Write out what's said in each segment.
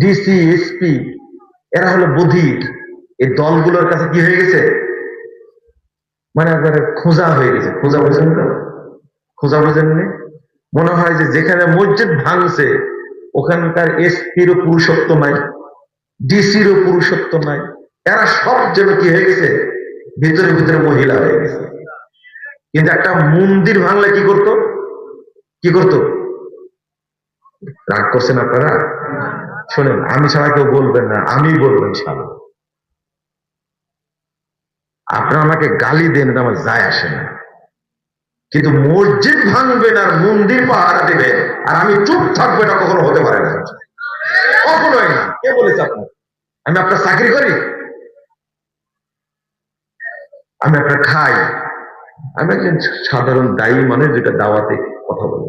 DC SP এরা হলো বধির এই দলগুলোর কাছে কি হয়ে গেছে? মানে একবারে খোঁজা হয়ে গেছে। খোঁজা বোঝেন তো খোঁজা বোঝেননি মনে? হয় যে যেখানে মসজিদ ভাঙছে, ওখানকার এসপিরও পুরুষত্ব নাই ডিসিরও পুরুষত্ব নাই। এরা সব যেন কি হয়ে গেছে? ভিতরে ভিতরে মহিলা হয়ে গেছে। কিন্তু একটা মন্দির ভাঙলে কি করত? কি করত? রাগ করছেন আপনারা? শোনেন, আমি ছাড়া কেউ বলবেন না আমি বলবেন সারা আপনারা আমাকে গালি দেন আমার যায় আসে না। কিন্তু মসজিদ ভাঙবেন আর মন্দির পাহারা দেবে আর আমি চুপ থাকব, এটা কখনো হতে পারে না। কখনোই না। কে বলেছে আপনার আমি আপনার চাকরি করি? আমি আপনার খাই? আমি একজন সাধারণ দায়ী মানুষ, যেটা দাওয়াতে কথা বলব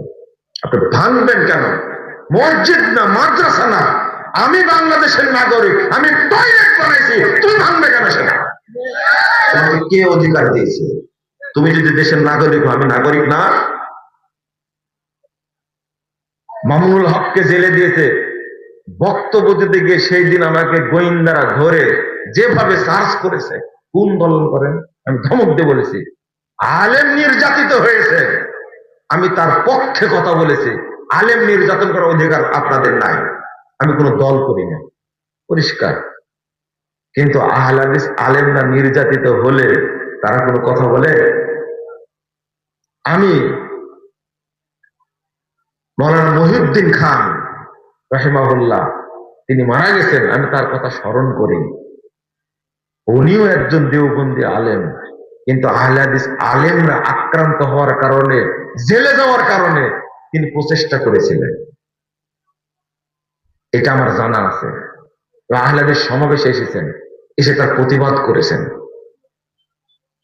আপনি ভাঙবেন কেন? মসজিদ না, মাদ্রাসা না। আমি বাংলাদেশের নাগরিক, আমি টয়লেট বানাইছি তুই ভাঙবে কেন সেটা? কে অধিকার দিয়েছে? তুমি যদি দেশের নাগরিক আমি নাগরিক না। মামুনুল হককে জেলে দিয়েছে। বক্তব্য দিতে গিয়ে সেই দিন আমাকে গোয়েন্দারা ধরে যেভাবে সার্চ করেছে, কোন দলন করেন? আমি ধমক দিয়ে বলেছি, আলেম নির্যাতিত হয়েছে। আমি তার পক্ষে কথা বলেছি, আলেম নির্যাতন করার অধিকার আপনাদের নাই। আমি কোনো দল করি না। পরিষ্কার। কিন্তু আহলাদিস আলেমরা নির্যাতিত হলে তারা কোনো কথা বলে? আমি মৌলানা মহিউদ্দিন খান রাহিমাহুল্লাহ, তিনি মারা গেছেন, আমি তার কথা স্মরণ করি। উনিও একজন দেওবন্দি আলেম, কিন্তু আহলাদিস আলেমরা আক্রান্ত হওয়ার কারণে, জেলে যাওয়ার কারণে তিনি প্রচেষ্টা করেছিলেন। এটা আমার জানা আছে। আহলাদের সমাবেশে এসেছেন, এসে তার প্রতিবাদ করেছেন।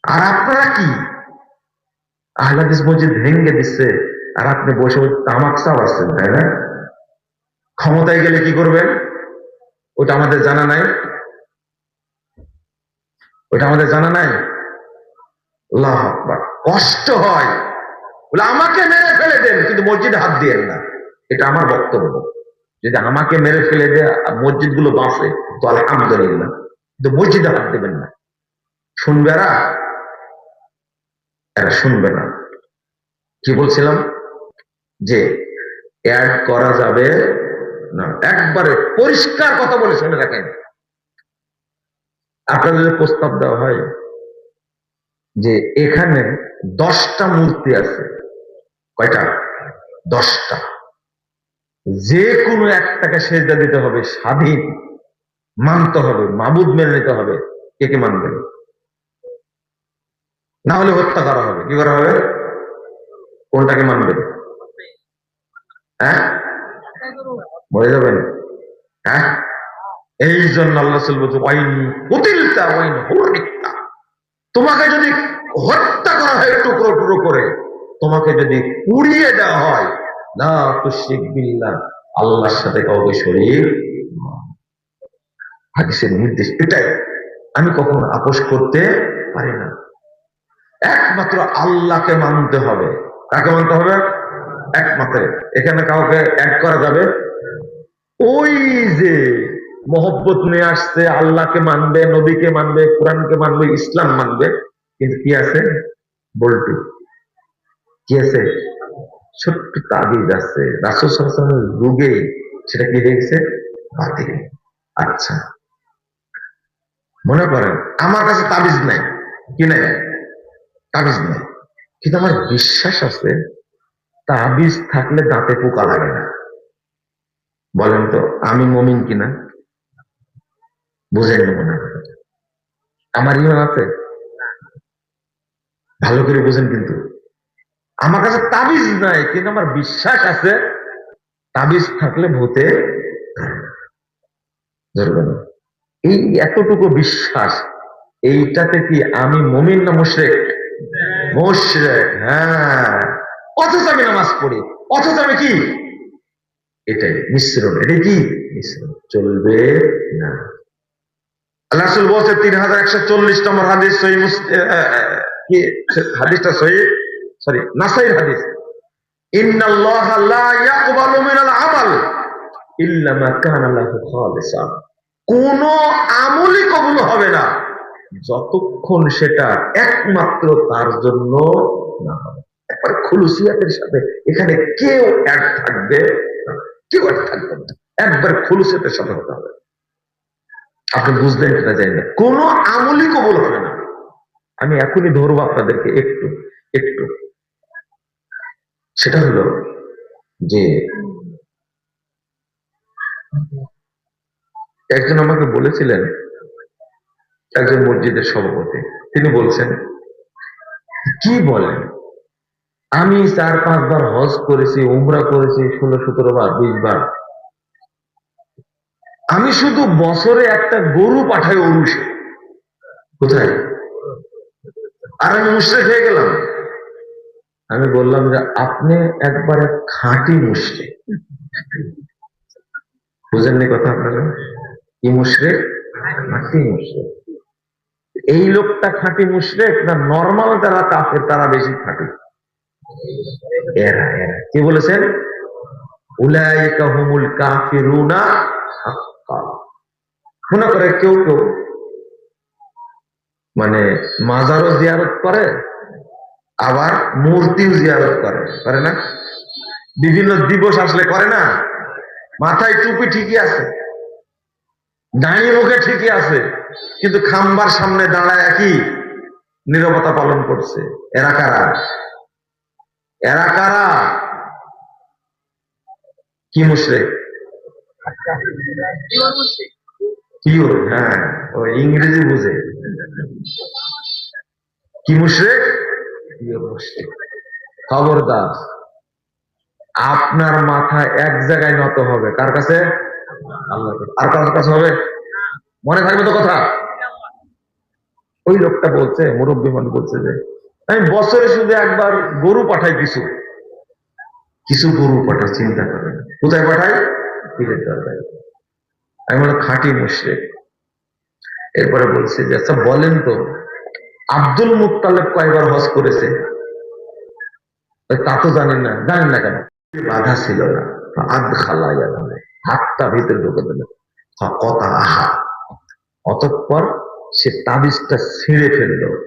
আর আপনারা কি? আহলাদিস মসজিদ ভেঙ্গে দিচ্ছে, আর আপনি বসে তামাক চাবাচ্ছেন তাই না? ক্ষমতায় গেলে কি করবেন? ওটা আমাদের জানা নাই। ওটা আমাদের জানা নাই। কষ্ট হয়। বলে, আমাকে মেরে ফেলে দেন, কিন্তু মসজিদে হাত দিয়েন না। এটা আমার বক্তব্য। যদি আমাকে মেরে ফেলে দেয় মসজিদগুলো বাঁচে তো আলহামদুলিল্লাহ কিন্তু মসজিদে হাত দেবেন না। শুনবে এরা এরা শুনবে না। কি বলছিলাম? যে অ্যাড করা যাবে না। একবারে পরিষ্কার কথা বলে শুনে রাখেন আপনাদের প্রস্তাব দেওয়া হয় যে এখানে দশটা মূর্তি আছে। কয়টা? দশটা। যে কোনো একটাকে সেজদা দিতে হবে, স্বাধীন। মানতে হবে, মাবুদ মেনে নিতে হবে। কে কে মানবে? না হলে হত্যা করা হবে। কি করা হবে? কোনটাকে মানবে? হ্যাঁ? মরে যাবেন হ্যাঁ? এই জন্য আল্লাহ বলছে তোমাকে যদি হত্যা করা হয় টুকরো টুকরো করে, তোমাকে যদি পুড়িয়ে দেওয়া হয় না তুশরিক বিল্লাহ, আল্লাহর সাথে কাউকে শরীর হাদিসের নির্দেশ এটাই, আমি কখনো আপোষ করতে পারি না। একমাত্র আল্লাহকে মানতে হবে। কাকে মানতে হবে? একমাত্র। এখানে কাউকে এক করা যাবে? ওই যে মহব্বত নিয়ে আসছে, আল্লাহকে মানবে, নবীকে মানবে, কোরআনকে মানবে, ইসলাম মানবে, কিন্তু কি আছে? বল্টু। কি আছে? ছোট্ট তাবিজ আছে। রাসুল যুগে সেটা কি হয়ে বাতিল। আচ্ছা। মনে করেন, আমার কাছে তাবিজ নাই। কি নাই? তাবিজ নাই। কিন্তু আমার বিশ্বাস আছে, তাবিজ থাকলে দাঁতে পোকা লাগে না। বলেন তো, আমি মমিন কিনা? বুঝেন মনে। আমার ইমান আছে? ভালো করে বুঝেন কিন্তু। আমার কাছে তাবিজ নাই, কিন্তু আমার বিশ্বাস আছে, তাবিজ থাকলে ভূতে ধরবে না। এই এতটুকু বিশ্বাস, এইটাতে কি আমি মমিন না মুশরেক? মুশরেক হ্যাঁ। অথচ আমি নামাজ পড়ি, অথচ আমি কি? এটাই, মিশ্রণ, এটাই কি? মিশ্রণ, চলবে না। আল্লাহ বলছে, তিন হাজার একশো চল্লিশ নম্বর হাদিস সহি হাদিসটা সহি? সরি নাসাইর হাদিস ইন্নাল্লাহ লা ইয়াকবালু মিনাল আমাল ইল্লামা কানা লাহু খালিসা কোন আমলই কবুল হবে না যতক্ষণ সেটা একমাত্র তার জন্য না হবে। একবার খুলুসিয়াতের সাথে এখানে কেউ এক থাকবে কেউ এক থাকবে একবার খুলুসিয়াতের সাথে হতে হবে। আপনি বুঝলেন কিনা জানি না। কোন আমলই কবুল হবে না। আমি এখনই ধরবো আপনাদেরকে একটু একটু। সেটা হলো যে একজন আমাকে বলেছিলেন, একজন মসজিদের সভাপতি, তিনি বলছেন, কি বলেন? আমি চার পাঁচবার হজ করেছি, উমরা করেছি, ষোলো, সতেরো বার, বিশ বার। আমি শুধু বছরে একটা গরু পাঠাই অরুষে। কোথায়? আর আমি মুশরেক হয়ে গেলাম। আমি বললাম যে আপনি একবারে খাঁটি মুশরিক। বুঝেননি কথা আপনারা? কি মুশরেক? খাঁটি মুশরেক। এই লোকটা খাঁটি মুশরেক না নর্মাল যারা কাফের, তারা বেশি খাঁটি? এরা এরা। কি বলেছেন? উলাইকা হুমুল কাফিরুনা মনে করে কেউ কেউ মানে মাজারও জিয়ারত করে আবার মূর্তিও জিয়ারত করে করে না? বিভিন্ন দিবস আসলে করে না? মাথায় টুপি ঠিকই আছে দাঁড়িয়ে মুখে ঠিকই আছে, কিন্তু খাম্বার সামনে দাঁড়ায় একই নিরবতা পালন করছে। এরা কারা? এরা কারা? কি পিওর হ্যাঁ ও ইংরেজি বুঝে। কি মুশরেক? খবরদার, আপনার মাথা এক জায়গায় নত হবে। কার কাছে? আল্লাহ আর কার কাছে হবে? মনে থাকবে তো কথা। ওই লোকটা বলছে, মুরব্বী মান বলছে যে, আমি বছরে শুধু একবার গরু পাঠাই কিছু। কিছু গরু পাঠাই চিন্তা করে কোথায় পাঠাই? পীরের দরবারে আমি বলে খাঁটি মুশরিক। এরপরে বলছে যে আচ্ছা বলেন তো আব্দুল মুক্তালেব কয়বার হজ করেছে? তা তো জানেন না জানেন না কেন? বাধা ছিল না। খালাইয়া নামে, হাতটা ভিতরে ঢুকে দিল। কথা আহা। অতঃপর সে তাবিজটা ছিঁড়ে ফেলল।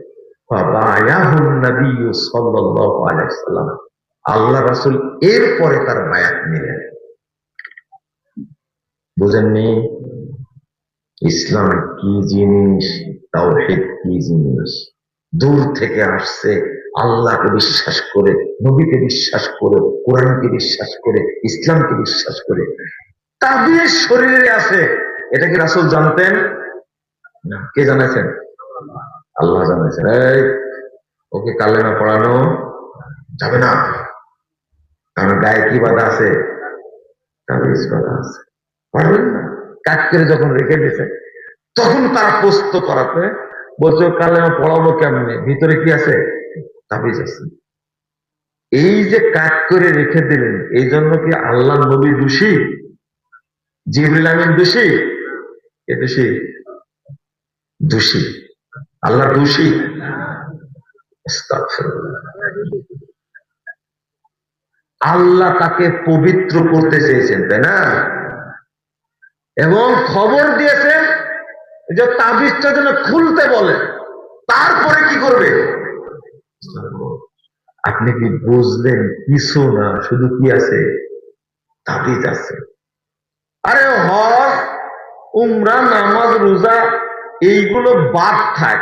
আল্লাহ রাসুল এরপরে তার বায়াত নিলেন। বুঝেননি? ইসলাম কি জিনিস? তাওহীদ কি জিনিস দূর থেকে আসছে আল্লাহকে বিশ্বাস করে, নবীকে বিশ্বাস করে, কোরআনকে বিশ্বাস করে, ইসলামকে বিশ্বাস করে। তাদের শরীরে আছে। এটা কি রাসুল জানতেন? কে জানাইছেন? আল্লাহ জানাইছেন। এই, ওকে কালেমা পড়ানো যাবে না। কারণ গায়ে কি বাধা আছে? তাবিজ বাধা আছে। পারবেন না। করে যখন রেখে দিয়েছে তখন তারা প্রস্ত করাতে বলছে কালেমা পড়াবো কেমনে? ভিতরে কি আছে? তাবিজ আছে। এই যে কাট করে রেখে দিলেন, এই জন্য কি আল্লাহ নবী দোষী? জিবরিল আমিন দোষী? এ দোষী? দোষী। আল্লাহ দোষী? আল্লাহ তাকে পবিত্র করতে চেয়েছেন, তাই না? এবং খবর দিয়েছেন যে তাবিজটা যেন খুলতে বলে, তারপরে কি করবে? আপনি কি বুঝলেন কিছু না? শুধু কি আছে? তাবিজ আছে। আরে হজ, উমরা, নামাজ, রোজা, এইগুলো বাদ থাক।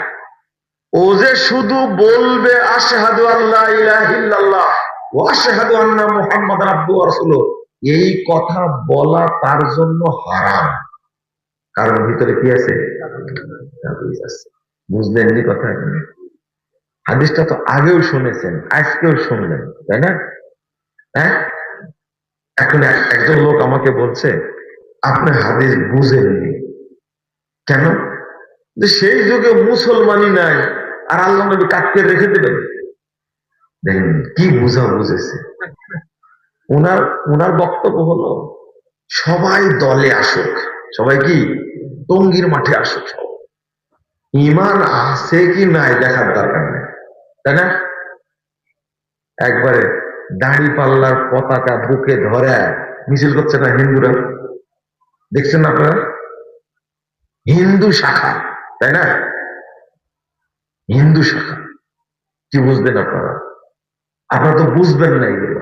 ও যে শুধু বলবে, আশহাদু আল্লাহ ইলাহা ইল্লাল্লাহ ওয়া আশহাদু আন্না মুহাম্মাদান আবদুহু ওয়া এই কথা বলা তার জন্য হারাম। কারণ ভিতরে কি আছে? তাবিজ আছে বুঝলেন নি কথা হাদিসটা তো আগেও শুনেছেন, আজকেও শুনলেন, তাই না? হ্যাঁ? এখন একজন লোক আমাকে বলছে, আপনি হাদিস বুঝেননি। কেন? যে সেই যুগে মুসলমানই নাই, আর আল্লাহ নবী কাটকে রেখে দেবেন। দেখেন কি বুঝা বুঝেছে। ওনার ওনার বক্তব্য হলো, সবাই দলে আসুক। সবাই কি? টঙ্গির মাঠে আসুক সবাই ইমান আছে কি নাই দেখার দরকার নেই, তাই না? একবারে দাড়ি পাল্লার পতাকা বুকে ধরে মিছিল করছে না হিন্দুরা? দেখছেন না আপনারা? হিন্দু শাখা, তাই না? হিন্দু শাখা। কি বুঝবেন আপনারা? আপনারা তো বুঝবেন না এগুলো।